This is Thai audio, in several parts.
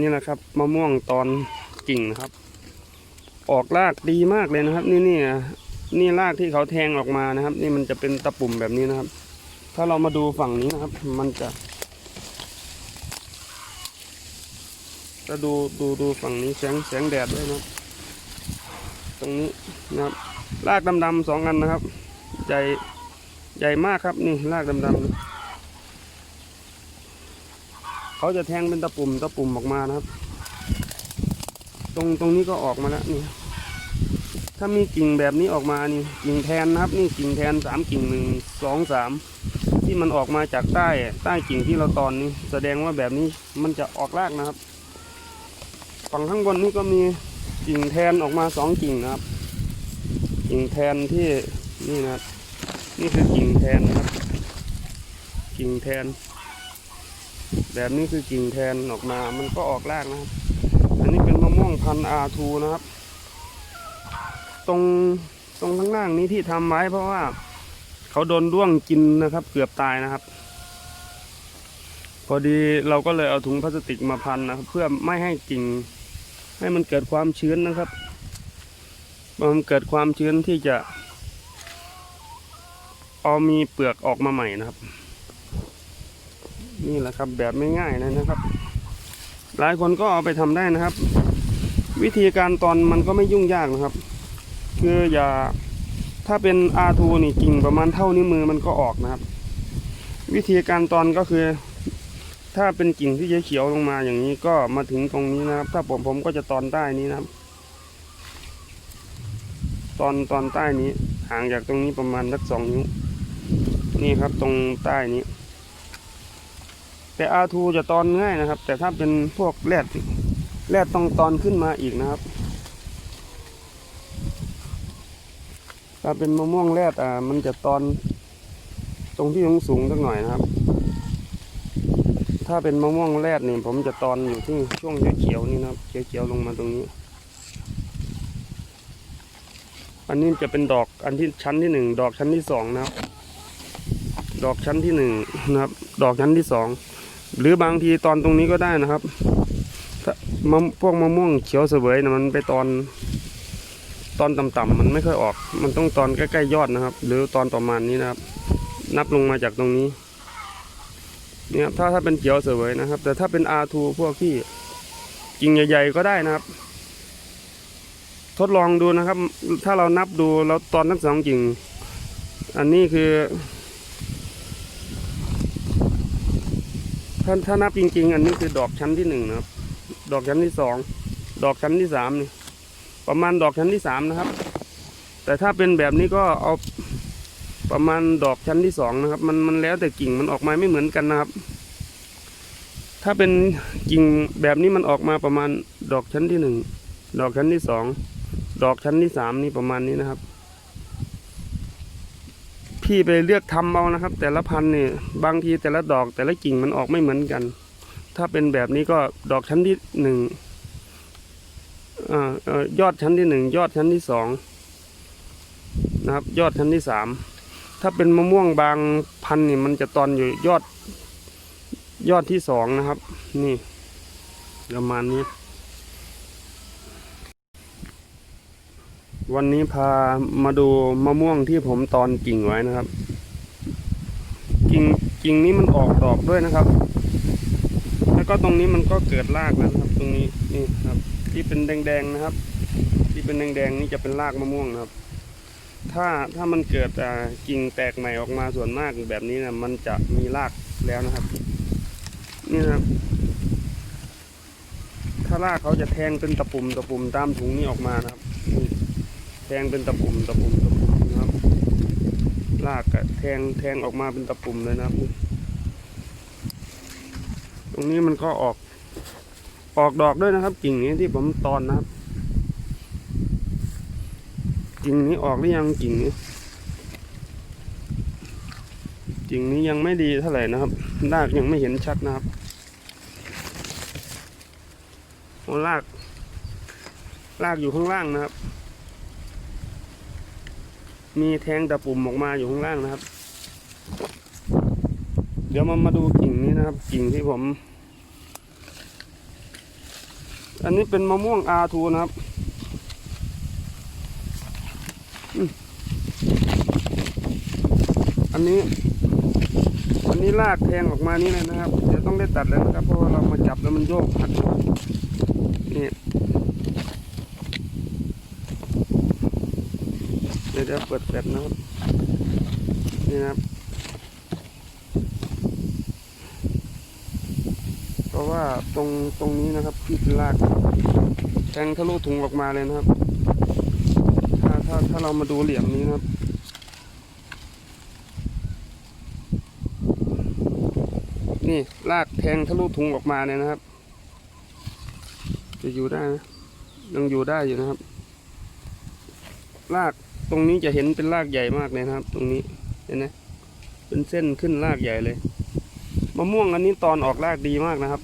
นี่แหละครับมะม่วงตอนกิ่งนะครับ ออกรากดีมากเลยนะครับ นี่นี่อะนี่รากที่เขาแทงออกมานะครับ นี่มันจะเป็นตะปุ่มแบบนี้นะครับ ถ้าเรามาดูฝั่งนี้นะครับ มันจะจะดูดูดูฝั่งนี้แสงแสงแดดด้วยนะตรงนี้นะครับ รากดำๆสองอันนะครับ ใหญ่ใหญ่มากครับนี่รากดำๆ เขาจะแทงเป็นตะปุ่มตะปุ่มออกมานะครับ ตรงตรงนี้ก็ออกมาแล้วนี่ ถ้ามีกิ่งแบบนี้ออกมานี่กิ่งแทนนะครับ นี่กิ่งแทนสามกิ่งหนึ่งสองสามที่มันออกมาจากใต้ใต้กิ่งที่เราตอนนี้ แสดงว่าแบบนี้มันจะออกรากนะครับ ฝั่งข้างบนนี่ก็มีกิ่งแทนออกมาสองกิ่งนะครับ กิ่งแทนที่นี่นะครับ นี่คือกิ่งแทนนะครับ กิ่งแทน แบบนี้คือกิ่งแทนออกมามันก็ออกรากนะครับ อันนี้เป็นมะม่วงพันธุ์อาทูนะครับ ตรงตรงข้างล่างนี้ที่ทำไว้เพราะว่า เขาโดนด้วงกินนะครับ เกือบตายนะครับ พอดีเราก็เลยเอาถุงพลาสติกมาพันนะครับ เพื่อไม่ให้กิ่ง ให้มันเกิดความชื้นนะครับมันเกิดความชื้นที่จะเอามีเปลือกออกมาใหม่นะครับ นี่แหละครับแบบไม่ง่ายเลยนะครับ หลายคนก็เอาไปทำได้นะครับ วิธีการตอนมันก็ไม่ยุ่งยากนะครับ คืออย่าถ้าเป็นอาทูนี่กิ่งประมาณเท่านิ้วมือมันก็ออกนะครับ วิธีการตอนก็คือ ถ้าเป็นกิ่งที่เขียวลงมาอย่างนี้ก็มาถึงตรงนี้นะครับ ถ้าผมผมก็จะตอนใต้นี้นะครับ ตอนตอนใต้นี้ห่างจากตรงนี้ประมาณสักสองนิ้ว นี่ครับตรงใต้นี้ แต่อาทูจะตอนง่ายนะครับ แต่ถ้าเป็นพวกแรดแรดต้องตอนขึ้นมาอีกนะครับ ถ้าเป็นมะม่วงแรดอ่ามันจะตอนตรงที่สูงสูงสักหน่อยนะครับ ถ้าเป็นมะม่วงแรดนี่ผมจะตอนอยู่ที่ช่วงเขียวๆนี่นะครับเขียวๆลงมาตรงนี้ อันนี้จะเป็นดอกอันที่ชั้นที่หนึ่งดอกชั้นที่สองนะครับ ดอกชั้นที่หนึ่งนะครับ ดอกชั้นที่สอง หรือบางทีตอนตรงนี้ก็ได้นะครับถ้ามะพวกมะม่วงเขียวเสวยนะมันไปตอนตอนต่ำๆมันไม่ค่อยออก มันต้องตอนใกล้ๆยอดนะครับ หรือตอนประมาณนี้นะครับ นับลงมาจากตรงนี้เนี่ยถ้าถ้าเป็นเขียวเสวยนะครับ แต่ถ้าเป็นอาทูพวกที่กิ่งใหญ่ๆก็ได้นะครับ ทดลองดูนะครับ ถ้าเรานับดูเราตอนทั้งสองกิ่ง อันนี้คือ ถ้าถ้านับจริง ๆ อันนี้คือดอกชั้นที่หนึ่งนะครับ ดอกชั้นที่สอง ดอกชั้นที่สามนี่ ประมาณดอกชั้นที่สามนะครับ แต่ถ้าเป็นแบบนี้ก็เอาประมาณดอกชั้นที่สองนะครับ มันมันแล้วแต่กิ่งมันออกมาไม่เหมือนกันนะครับ ถ้าเป็นกิ่งแบบนี้มันออกมาประมาณดอกชั้นที่หนึ่ง ดอกชั้นที่สอง ดอกชั้นที่สามนี่ประมาณนี้นะครับ พี่ไปเลือกทำเอานะครับ แต่ละพันธุ์เนี่ยบางทีแต่ละดอกแต่ละกิ่งมันออกไม่เหมือนกัน ถ้าเป็นแบบนี้ก็ดอกชั้นที่หนึ่งออยอดชั้นที่หนึ่งยอดชั้นที่สองนะครับ ยอดชั้นที่สามถ้าเป็นมะม่วงบางพันธุ์นี่ยมันจะตอนอยู่ยอดยอดที่สองนะครับ นี่ประมาณนี้ วันนี้พามาดูมะม่วงที่ผมตอนกิ่งไว้นะครับ กิ่งกิ่งนี้มันออกดอกด้วยนะครับ แล้วก็ตรงนี้มันก็เกิดรากแล้วนะครับ ตรงนี้นี่ครับ ที่เป็นแดงๆนะครับ ที่เป็นแดงๆนี่จะเป็นรากมะม่วงนะครับ ถ้าถ้ามันเกิดอ่ากิ่งแตกใหม่ออกมาส่วนมากแบบนี้นะมันจะมีรากแล้วนะครับ นี่นะครับ ถ้ารากเขาจะแทงเป็นตะปุ่มตะปุ่มตามถุงนี้ออกมานะครับนี่ แทงเป็นตะปุ่มตะปุ่มตะปุ่มนะครับรากก็แทงแทงออกมาเป็นตะปุ่มเลยนะครับ ตรงนี้มันก็ออกออกดอกด้วยนะครับ กิ่งนี้ที่ผมตอนนะครับ กิ่งนี้ออกหรือยังกิ่งนี้กิ่งนี้ยังไม่ดีเท่าไหร่นะครับรากยังไม่เห็นชัดนะครับรากรากอยู่ข้างล่างนะครับ มีแทงตะปุ่มออกมาอยู่ข้างล่างนะครับ เดี๋ยวมามาดูกิ่งนี้นะครับ กิ่งที่ผม อันนี้เป็นมะม่วงอาทูนะครับอันนี้อันนี้ลากแทงออกมานี่เลยนะครับเดี๋ยวต้องได้ตัดแล้วนะครับ เพราะว่าเรามาจับแล้วมันโยกหักนี่ เดี๋ยวเปิดแฟลชนะครับนี่นะครับ เพราะว่าตรงตรงนี้นะครับที่เป็นรากแทงทะลุถุงออกมาเลยนะครับ ถ้าถ้าถ้าเรามาดูเหลี่ยมนี้นะครับนี่ลากแทงทะลุถุงออกมาเลยนะครับ จะอยู่ได้นะยังอยู่ได้อยู่นะครับ ลาก รงนี้จะเห็นเป็นรากใหญ่มากเลยนะครับ ตรงนี้เห็นไหมเป็นเส้นขึ้นรากใหญ่เลยมะม่วงอันนี้ตอนออกรากดีมากนะครับ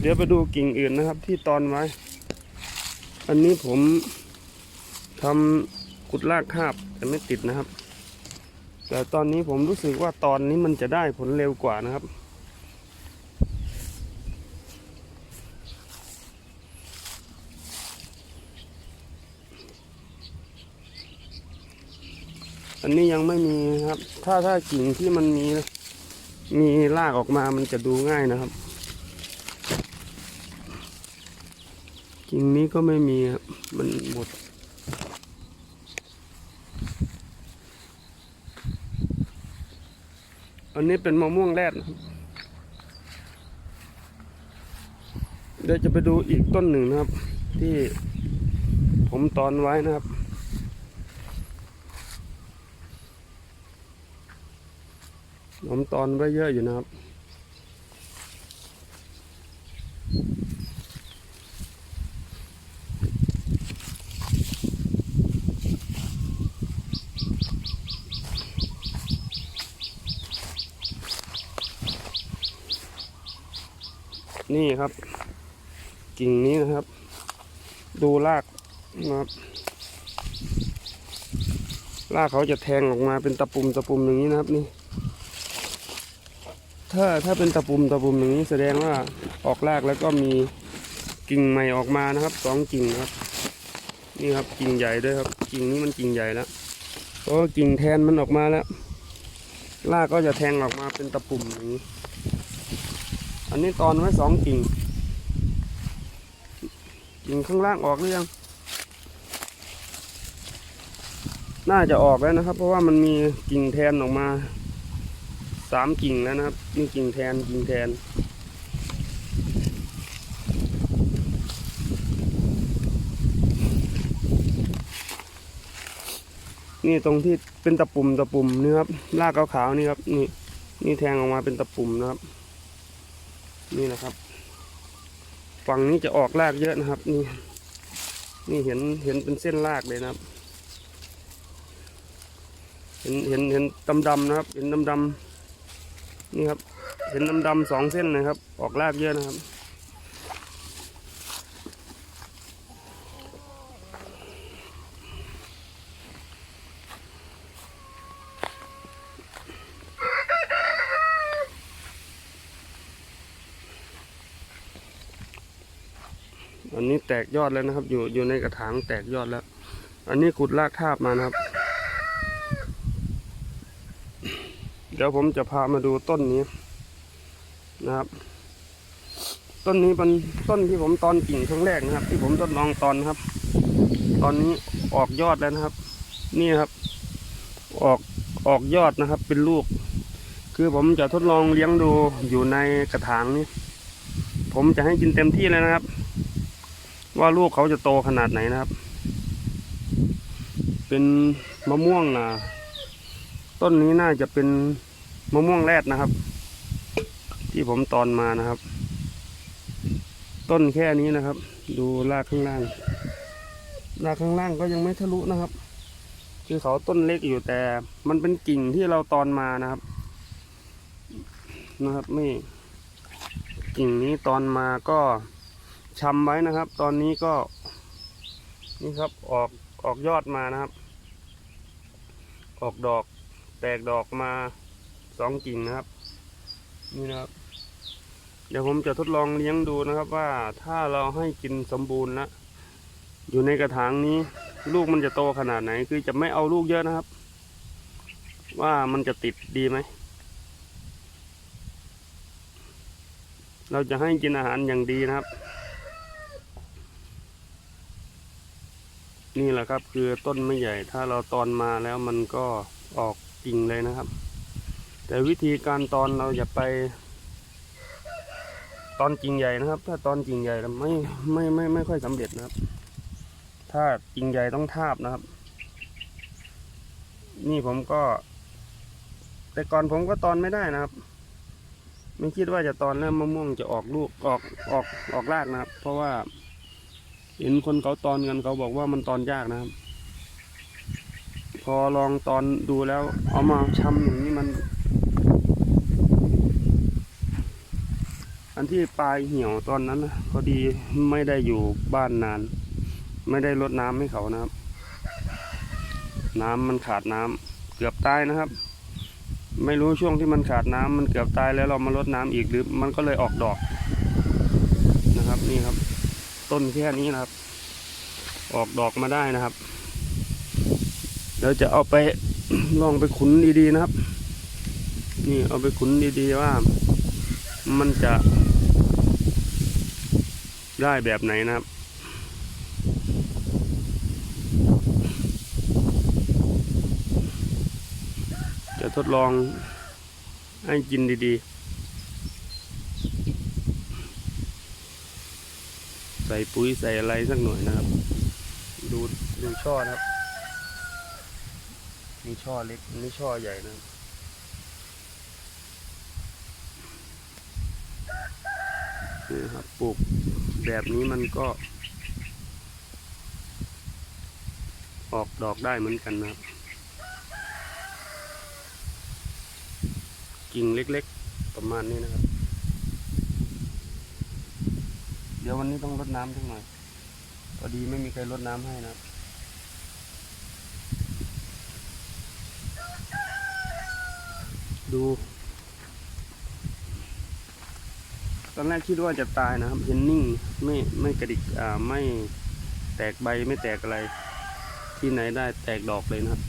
เดี๋ยวไปดูกิ่งอื่นนะครับ ที่ตอนไว้ อันนี้ผมทำกุดรากคาบแต่ไม่ติดนะครับ แต่ตอนนี้ผมรู้สึกว่าตอนนี้มันจะได้ผลเร็วกว่านะครับ อันนี้ยังไม่มีครับ ถ้าถ้ากิ่งที่มันมีมีรากออกมามันจะดูง่ายนะครับ กิ่งนี้ก็ไม่มีครับมันหมดอันนี้เป็นมะม่วงแรดนะเดี๋ยวจะไปดูอีกต้นหนึ่งนะครับ ที่ผมตอนไว้นะครับ ผมตอนไว้เยอะอยู่นะครับ นี่ครับ กิ่งนี้นะครับ ดูรากนะครับรากเขาจะแทงออกมาเป็นตะปุ่มตะปุ่มอย่างนี้นะครับนี่ ถ้าถ้าเป็นตะปุ่มตะปุ่มอย่างนี้แสดงว่าออกรากแล้วก็มีกิ่งใหม่ออกมานะครับสองกิ่งครับ นี่ครับกิ่งใหญ่ด้วยครับ กิ่งนี้มันกิ่งใหญ่แล้วเพราะว่ากิ่งแทนมันออกมาแล้วรากก็จะแทงออกมาเป็นตะปุ่มอย่างนี้ อันนี้ตอนไว้สองกิ่ง กิ่งข้างล่างออกหรือยัง น่าจะออกแล้วนะครับ เพราะว่ามันมีกิ่งแทนออกมา สามกิ่งแล้วนะครับ นี่กิ่งแทนกิ่งแทน นี่ตรงที่เป็นตะปุ่มตะปุ่มนี่ครับรากขาวๆนี่ครับ นี่นี่แทงออกมาเป็นตะปุ่มนะครับ นี่นะครับ ฝั่งนี้จะออกรากเยอะนะครับ นี่ นี่เห็นเห็นเป็นเส้นรากเลยนะครับ เห็นเห็นเห็นดำดำๆนะครับ เห็นดำดำๆ นี่ครับเห็นดำดำๆสองเส้นนะครับ ออกรากเยอะนะครับ อันนี้แตกยอดแล้วนะครับ อยู่อยู่ในกระถางแตกยอดแล้ว อันนี้ขุดรากทาบมานะครับ เดี๋ยวผมจะพามาดูต้นนี้นะครับ ต้นนี้เป็นต้นที่ผมตอนกิ่งครั้งแรกนะครับ ที่ผมทดลองตอนนะครับ ตอนนี้ออกยอดแล้วนะครับ นี่ครับ ออกออกยอดนะครับ เป็นลูก คือผมจะทดลองเลี้ยงดูอยู่ในกระถางนี้ผมจะให้กินเต็มที่เลยนะครับ ว่าลูกเขาจะโตขนาดไหนนะครับ เป็นมะม่วงนะ ต้นนี้น่าจะเป็นมะม่วงแรดนะครับ ที่ผมตอนมานะครับ ต้นแค่นี้นะครับ ดูรากข้างล่างรากข้างล่างก็ยังไม่ทะลุนะครับ คือเขาต้นเล็กอยู่แต่ มันเป็นกิ่งที่เราตอนมานะครับ นะครับนี่กิ่งนี้ตอนมาก็ชำไว้นะครับ ตอนนี้ก็ นี่ครับออกออกยอดมานะครับ ออกดอก แตกดอกมาสองกิ่งนะครับ นี่นะครับ เดี๋ยวผมจะทดลองเลี้ยงดูนะครับว่าถ้าเราให้กินสมบูรณ์นะอยู่ในกระถางนี้ ลูกมันจะโตขนาดไหน คือจะไม่เอาลูกเยอะนะครับ ว่ามันจะติดดีไหมเราจะให้กินอาหารอย่างดีนะครับ นี่แหละครับคือต้นไม่ใหญ่ ถ้าเราตอนมาแล้วมันก็ออก กิ่งเลยนะครับ แต่วิธีการตอนเราอย่าไป ตอนกิ่งใหญ่นะครับ ถ้าตอนกิ่งใหญ่แล้วไม่ไม่ไม่ไม่ค่อยสำเร็จนะครับ ถ้ากิ่งใหญ่ต้องทาบนะครับ นี่ผมก็ แต่ก่อนผมก็ตอนไม่ได้นะครับ ไม่คิดว่าจะตอนแล้วมะม่วงจะออกลูกออกออกออกรากนะครับ เพราะว่า เห็นคนเขาตอนกันเขาบอกว่ามันตอนยากนะครับ พอลองตอนดูแล้ว เอามาชำอย่างนี้มัน อันที่ปลายเหี่ยวตอนนั้นนะพอดีไม่ได้อยู่บ้านนาน ไม่ได้ลดน้ำให้เขานะครับ น้ำมันขาดน้ำเกือบตายนะครับ ไม่รู้ช่วงที่มันขาดน้ำมันเกือบตายแล้วเรามาลดน้ำอีกหรือ มันก็เลยออกดอกนะครับนี่ครับ ต้นแค่นี้นะครับ ออกดอกมาได้นะครับ ดี๋ยวจะเอาไปลองไปขุนดีๆนะครับ นี่เอาไปขุนดีๆว่า มันจะได้แบบไหนนะครับจะทดลองให้กินดีๆ ใส่ปุ๋ยใส่อะไรสักหน่อยนะครับ ดูดูช่อนะครับ มีช่อเล็กมีช่อใหญ่นะนี่ครับปลูกแบบนี้มันก็ ออกดอกได้เหมือนกันนะครับ กิ่งเล็กๆ ประมาณนี้นะครับ เดี๋ยววันนี้ต้องรดน้ำสักหน่อยพอดีไม่มีใครรดน้ำให้นะครับ ดู ตอนแรกคิดว่าจะตายนะครับ เห็นนิ่งไม่ไม่กระดิกอ่าไม่แตกใบไม่แตกอะไร ที่ไหนได้แตกดอกเลยนะครับ